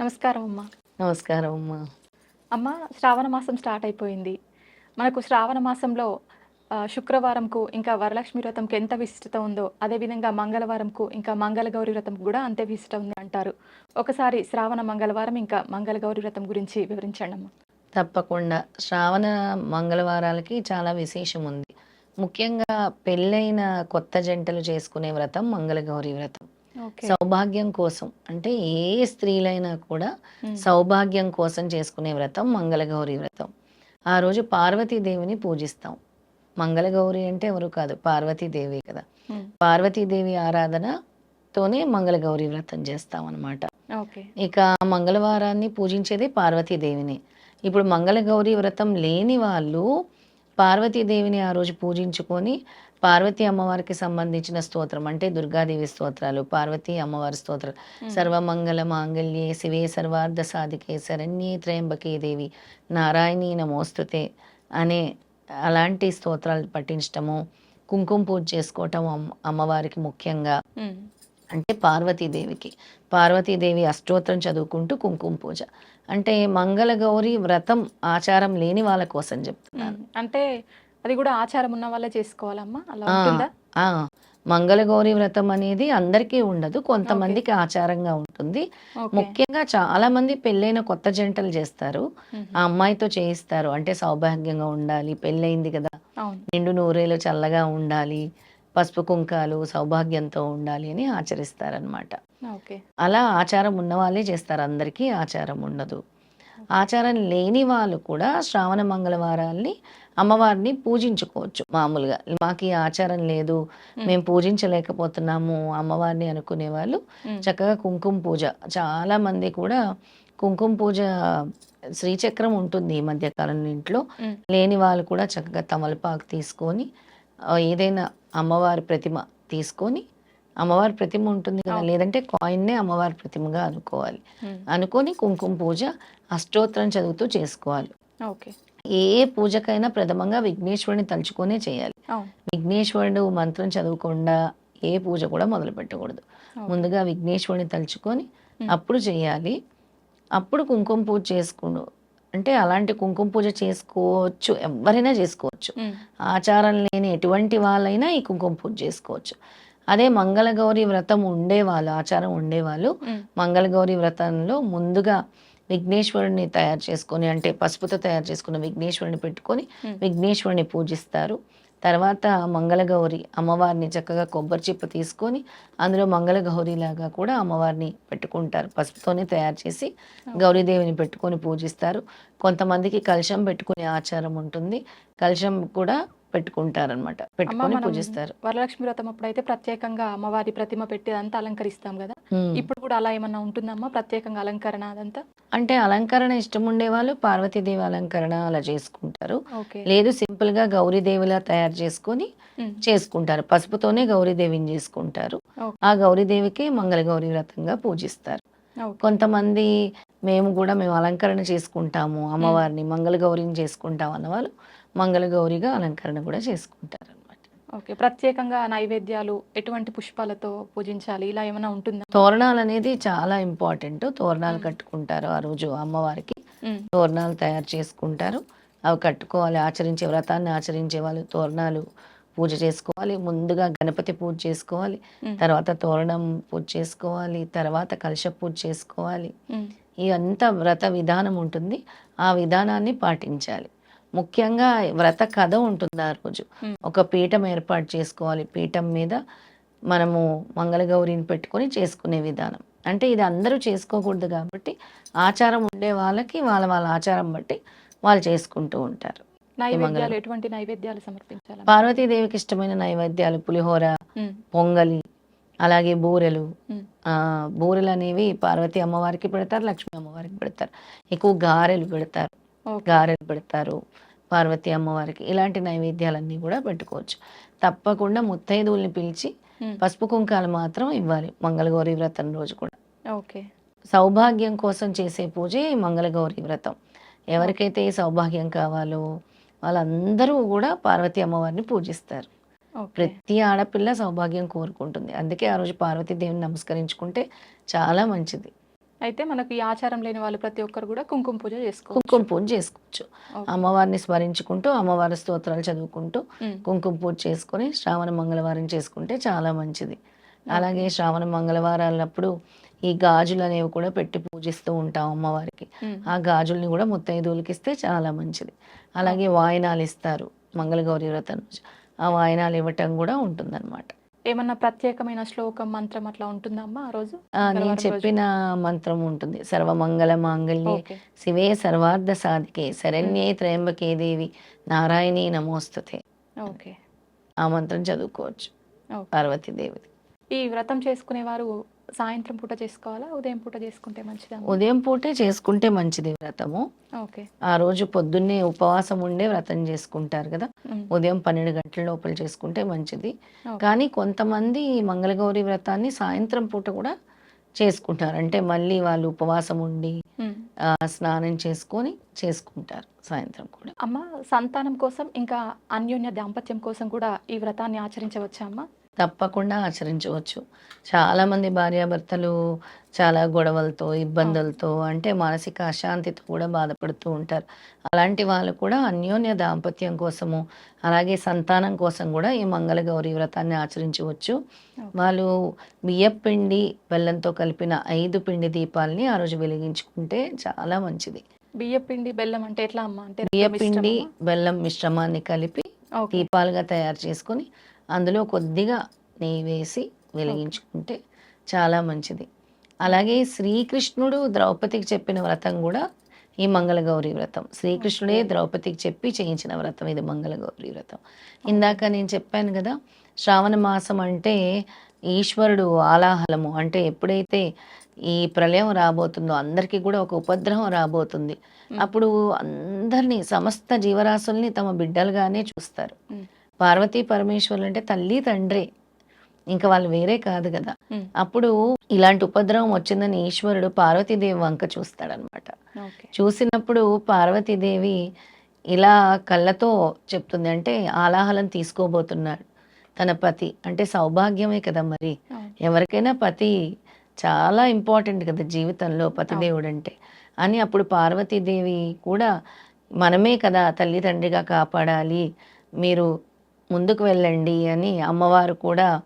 నమస్కారం అమ్మా. నమస్కారం అమ్మా. అమ్మ శ్రావణ మాసం స్టార్ట్ అయిపోయింది. మనకు శ్రావణ మాసంలో శుక్రవారంకు ఇంకా వరలక్ష్మి వ్రతంకి ఎంత విశిష్టత ఉందో అదేవిధంగా మంగళవారంకు ఇంకా మంగళగౌరి వ్రతంకు కూడా అంతే విశిష్టత ఉంది అంటారు. ఒకసారి శ్రావణ మంగళవారం ఇంకా మంగళగౌరి వ్రతం గురించి వివరించండి అమ్మా. తప్పకుండా. శ్రావణ మంగళవారాలకి చాలా విశేషం ఉంది. ముఖ్యంగా పెళ్ళైన కొత్త జంటలు చేసుకునే వ్రతం మంగళగౌరి వ్రతం. సౌభాగ్యం కోసం. అంటే ఏ స్త్రీలైనా కూడా. సౌభాగ్యం కోసం చేసుకునే వ్రతం మంగళగౌరి వ్రతం. ఆ రోజు పార్వతీదేవిని పూజిస్తాం. మంగళగౌరి అంటే ఎవరు కాదు పార్వతీదేవి కదా. పార్వతీదేవి ఆరాధనతోనే మంగళగౌరి వ్రతం చేస్తాం అన్నమాట ఓకే. ఇక మంగళవారాన్ని పూజించేది పార్వతీదేవిని. ఇప్పుడు మంగళగౌరి వ్రతం లేని వాళ్ళు పార్వతీదేవిని ఆ రోజు పూజించుకొని పార్వతీ అమ్మవారికి సంబంధించిన స్తోత్రం అంటే దుర్గాదేవి స్తోత్రాలు పార్వతీ అమ్మవారి స్తోత్రాలు. సర్వమంగళ మాంగళ్యే శివే సర్వార్థ సాధికే శరణ్యే త్రయంబకే దేవి. నారాయణీ నమోస్తుతే అనే అలాంటి స్తోత్రాలు పఠించటము కుంకుమ పూజ చేసుకోవటం అమ్మ- అమ్మవారికి ముఖ్యంగా. అంటే పార్వతీదేవికి. పార్వతీదేవి అష్టోత్తరం చదువుకుంటూ కుంకుమ పూజ. అంటే మంగళగౌరి వ్రతం ఆచారం లేని వాళ్ళ కోసం చెప్తున్నాను. అంటే అది కూడా ఆచారం ఉన్న వాళ్ళే చేసుకోవాలమ్మా? అలా ఉంటుందా? మంగళగౌరి వ్రతం అనేది అందరికీ ఉండదు. కొంతమందికి ఆచారంగా ఉంటుంది. ముఖ్యంగా చాలా మంది పెళ్ళైన కొత్త జంటలు చేస్తారు. ఆ అమ్మాయితో చేయిస్తారు. అంటే సౌభాగ్యంగా ఉండాలి. పెళ్ళయింది కదా. నిండు నూరేళ్ళు చల్లగా ఉండాలి. పసుపు కుంకాలు సౌభాగ్యంతో ఉండాలి అని ఆచరిస్తారనమాట అలా ఆచారం ఉన్న వాళ్ళే చేస్తారు. అందరికీ ఆచారం ఉండదు. ఆచారం లేని వాళ్ళు కూడా శ్రావణ మంగళవారాల్ని అమ్మవారిని పూజించుకోవచ్చు మామూలుగా. మాకు ఆచారం లేదు. మేము పూజించలేకపోతున్నాము అమ్మవారిని అనుకునే వాళ్ళు. చక్కగా కుంకుమ పూజ. చాలా మంది కూడా కుంకుమ పూజ శ్రీచక్రం ఉంటుంది ఈ మధ్య కాలంలో ఇంట్లో. లేని వాళ్ళు కూడా చక్కగా తమలపాకు తీసుకొని ఏదైనా అమ్మవారి ప్రతిమ తీసుకొని అమ్మవారి ప్రతిమ ఉంటుంది కదా. లేదంటే కాయిన్నే అమ్మవారి ప్రతిమగా అనుకోవాలి. అనుకొని కుంకుమ పూజ అష్టోత్తరం చదువుతూ చేసుకోవాలి. ఓకే. ఏ పూజకైనా ప్రథమంగా విఘ్నేశ్వరుని తలుచుకొనే చేయాలి. విఘ్నేశ్వరుడు మంత్రం చదవకుండా ఏ పూజ కూడా మొదలు పెట్టకూడదు. ముందుగా విఘ్నేశ్వరుని తలుచుకొని అప్పుడు చేయాలి. అప్పుడు కుంకుమ పూజ చేసుకును అంటే అలాంటి కుంకుమ పూజ చేసుకోవచ్చు. ఎవరైనా చేసుకోవచ్చు. ఆచారం లేని ఎటువంటి వాళ్ళైనా ఈ కుంకుమ పూజ చేసుకోవచ్చు. అదే మంగళగౌరి వ్రతం ఉండేవాళ్ళు ఆచారం ఉండేవాళ్ళు. మంగళగౌరి వ్రతంలో ముందుగా విఘ్నేశ్వరుని తయారు చేసుకొని అంటే పసుపుతో తయారు చేసుకున్న విఘ్నేశ్వరుని పెట్టుకొని. విఘ్నేశ్వరుని పూజిస్తారు. తర్వాత మంగళగౌరి అమ్మవారిని చక్కగా కొబ్బరి చిప్ప తీసుకొని అందులో మంగళగౌరి లాగా కూడా అమ్మవారిని పెట్టుకుంటారు. పసుపుతోనే తయారు చేసి గౌరీదేవిని పెట్టుకొని పూజిస్తారు. కొంతమందికి కలశం పెట్టుకునే ఆచారం ఉంటుంది. కలశం కూడా పెట్టుకుంటారనమాట పెట్టుకొని పూజిస్తారు. వరలక్ష్మి వ్రతం అప్పుడైతే ప్రత్యేకంగా అమ్మవారి ప్రతిమ పెట్టి అదంతా అలంకరిస్తాం కదా. ఇప్పుడు కూడా అలా ఏమన్నా ఉంటుందమ్మా? ప్రత్యేకంగా అలంకరణ అదంతా? అంటే అలంకరణ ఇష్టం ఉండే వాళ్ళు పార్వతీదేవి అలంకరణ అలా చేసుకుంటారు. లేదు సింపుల్గా గౌరీదేవిలా తయారు చేసుకొని. చేసుకుంటారు. పసుపుతోనే గౌరీదేవిని చేసుకుంటారు. ఆ గౌరీదేవికి మంగళగౌరి వ్రతంగా పూజిస్తారు. కొంతమంది మేము కూడా మేము అలంకరణ చేసుకుంటాము. అమ్మవారిని మంగళగౌరిని చేసుకుంటాం అన్న వాళ్ళు మంగళగౌరిగా అలంకరణ కూడా చేసుకుంటారు అనమాట ఓకే ప్రత్యేకంగా నైవేద్యాలు ఎటువంటి పుష్పాలతో పూజించాలి? ఇలా ఏమైనా ఉంటుందా? తోరణాలు అనేది చాలా ఇంపార్టెంట్. తోరణాలు కట్టుకుంటారు ఆ రోజు అమ్మవారికి. ఉమ్. తోరణాలు తయారు చేసుకుంటారు. అవి కట్టుకోవాలి ఆచరించే వ్రతాన్ని ఆచరించే వాళ్ళు తోరణాలు పూజ చేసుకోవాలి ముందుగా గణపతి పూజ చేసుకోవాలి. తర్వాత తోరణం పూజ చేసుకోవాలి తర్వాత కలశ పూజ చేసుకోవాలి. ఇదంతా వ్రత విధానం ఉంటుంది. ఆ విధానాన్ని పాటించాలి. ముఖ్యంగా వ్రత కథ ఉంటుంది ఆ రోజు. ఒక పీఠం ఏర్పాటు చేసుకోవాలి. పీఠం మీద మనము మంగళగౌరిని పెట్టుకొని చేసుకునే విధానం. అంటే ఇది అందరూ చేసుకోకూడదు కాబట్టి ఆచారం ఉండే వాళ్ళకి వాళ్ళ వాళ్ళ ఆచారం బట్టి వాళ్ళు చేసుకుంటూ ఉంటారు. నైవేద్యాలు ఎటువంటి నైవేద్యాలు సమర్పించాలి పార్వతీదేవికి ఇష్టమైన నైవేద్యాలు పులిహోర పొంగలి అలాగే బూరెలు. ఆ, బూరెలు అనేవి పార్వతీ అమ్మవారికి పెడతారు లక్ష్మీ అమ్మవారికి పెడతారు. ఎక్కువ గారెలు పెడతారు. గారెలు పెడతారు పార్వతీ అమ్మవారికి. ఇలాంటి నైవేద్యాలన్నీ కూడా పెట్టుకోవచ్చు. తప్పకుండా ముత్తైదువుల్ని పిలిచి. పసుపు కుంకాలు మాత్రం ఇవ్వాలి మంగళగౌరి వ్రతం రోజు కూడా. ఓకే. సౌభాగ్యం కోసం చేసే పూజే మంగళగౌరి వ్రతం. ఎవరికైతే సౌభాగ్యం కావాలో వాళ్ళందరూ కూడా పార్వతీ అమ్మవారిని పూజిస్తారు. ప్రతి ఆడపిల్ల సౌభాగ్యం కోరుకుంటుంది. అందుకే ఆ రోజు పార్వతీదేవిని నమస్కరించుకుంటే చాలా మంచిది. అయితే మనకు ఈ ఆచారం లేని వాళ్ళు ప్రతి ఒక్కరు కూడా కుంకుమ పూజ చేసుకోవచ్చు. కుంకుమ పూజ చేసుకోవచ్చు. అమ్మవారిని స్మరించుకుంటూ అమ్మవారి స్తోత్రాలు చదువుకుంటూ. కుంకుమ పూజ చేసుకొని శ్రావణ మంగళవారం చేసుకుంటే చాలా మంచిది. అలాగే శ్రావణ మంగళవారాలప్పుడు ఈ గాజులు అనేవి కూడా పెట్టి పూజిస్తూ ఉంటాం అమ్మవారికి. ఆ గాజుల్ని కూడా ముత్తైదువులకి ఇస్తే చాలా మంచిది. అలాగే వాయినాలు ఇస్తారు మంగళగౌరి వ్రతం ఆ వాయినాలు ఇవ్వటం కూడా ఉంటుందన్నమాట. ఏమన్నా ప్రత్యేకమైన శ్లోకం మంత్రం అట్లా ఉంటుందమ్మా ఆ రోజు? నేను? చెప్పిన మంత్రం ఉంటుంది. సర్వమంగళ మాంగళ్యే శివే సర్వార్థ సాధికే శరణ్యే త్రయంబకే దేవి నారాయణీ నమోస్తుతే. ఓకే. ఆ మంత్రం చదువుకోవచ్చు. ఓకే. పార్వతీదేవిది. ఈ వ్రతం చేసుకునే వారు సాయంత్రం పూట చేసుకోవాలా? ఉదయం పూట చేసుకుంటే మంచిదా ఉదయం పూటే చేసుకుంటే మంచిది వ్రతము. ఓకే. ఆ రోజు పొద్దున్నే ఉపవాసం ఉండే వ్రతం చేసుకుంటారు కదా. ఉదయం పన్నెండు గంటల లోపల చేసుకుంటే మంచిది. కానీ కొంతమంది మంగళగౌరి వ్రతాన్ని సాయంత్రం పూట కూడా చేసుకుంటారు. అంటే మళ్ళీ వాళ్ళు ఉపవాసం ఉండి స్నానం చేసుకొని చేసుకుంటారు సాయంత్రం కూడా. అమ్మ సంతానం కోసం ఇంకా అన్యోన్య దాంపత్యం కోసం కూడా ఈ వ్రతాన్ని ఆచరించవచ్చా అమ్మ? తప్పకుండా ఆచరించవచ్చు. చాలా మంది భార్యాభర్తలు చాలా గొడవలతో ఇబ్బందులతో అంటే మానసిక అశాంతితో కూడా బాధపడుతూ ఉంటారు. అలాంటి వాళ్ళు కూడా అన్యోన్య దాంపత్యం కోసము అలాగే సంతానం కోసం కూడా ఈ మంగళగౌరి వ్రతాన్ని ఆచరించవచ్చు. వాళ్ళు బియ్యపిండి బెల్లంతో కలిపిన ఐదు పిండి దీపాలని ఆ రోజు వెలిగించుకుంటే చాలా మంచిది. బియ్య పిండి బెల్లం అంటే ఎట్లా అమ్మ? అంటే బియ్యపిండి బెల్లం మిశ్రమాన్ని కలిపి దీపాలుగా తయారు చేసుకొని అందులో కొద్దిగా నెయ్యి వేసి వెలిగించుకుంటే చాలా మంచిది. అలాగే శ్రీకృష్ణుడు ద్రౌపదికి చెప్పిన వ్రతం కూడా ఈ మంగళగౌరి వ్రతం. శ్రీకృష్ణుడే ద్రౌపదికి చెప్పి చేయించిన వ్రతం ఇది మంగళగౌరి వ్రతం. ఇందాక నేను చెప్పాను కదా శ్రావణ మాసం అంటే ఈశ్వరుడు ఆలాహలము. అంటే ఎప్పుడైతే ఈ ప్రళయం రాబోతుందో అందరికీ కూడా ఒక ఉపద్రవం రాబోతుంది. అప్పుడు అందరినీ సమస్త జీవరాశుల్ని తమ బిడ్డలుగానే చూస్తారు. పార్వతీ పరమేశ్వరులు అంటే తల్లి తండ్రి. ఇంకా వాళ్ళు వేరే కాదు కదా. అప్పుడు ఇలాంటి ఉపద్రవం వచ్చిందని ఈశ్వరుడు పార్వతీదేవి వంక చూస్తాడనమాట చూసినప్పుడు పార్వతీదేవి ఇలా కళ్ళతో చెప్తుంది అంటే ఆలాహలం తీసుకోబోతున్నాడు. తన పతి అంటే సౌభాగ్యమే కదా మరి. ఎవరికైనా పతి చాలా ఇంపార్టెంట్ కదా జీవితంలో పతిదేవుడు అంటే అని అప్పుడు పార్వతీదేవి కూడా మనమే కదా తల్లి తండ్రిగా కాపాడాలి. మీరు ముందుకు వెళ్ళండి అని అమ్మవారు కూడా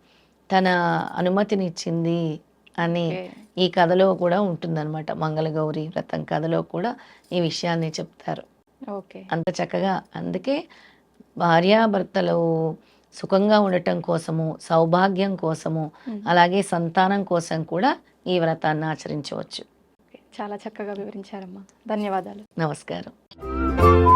తన అనుమతినిచ్చింది అని. ఈ కథలో కూడా ఉంటుందన్నమాట. మంగళగౌరి వ్రతం కథలో కూడా ఈ విషయాన్ని చెప్తారు. ఓకే. అంత చక్కగా అందుకే భార్యాభర్తలు సుఖంగా ఉండటం కోసము సౌభాగ్యం కోసము. అలాగే సంతానం కోసం కూడా ఈ వ్రతాన్ని ఆచరించవచ్చు. చాలా చక్కగా వివరించారమ్మా. ధన్యవాదాలు. నమస్కారం.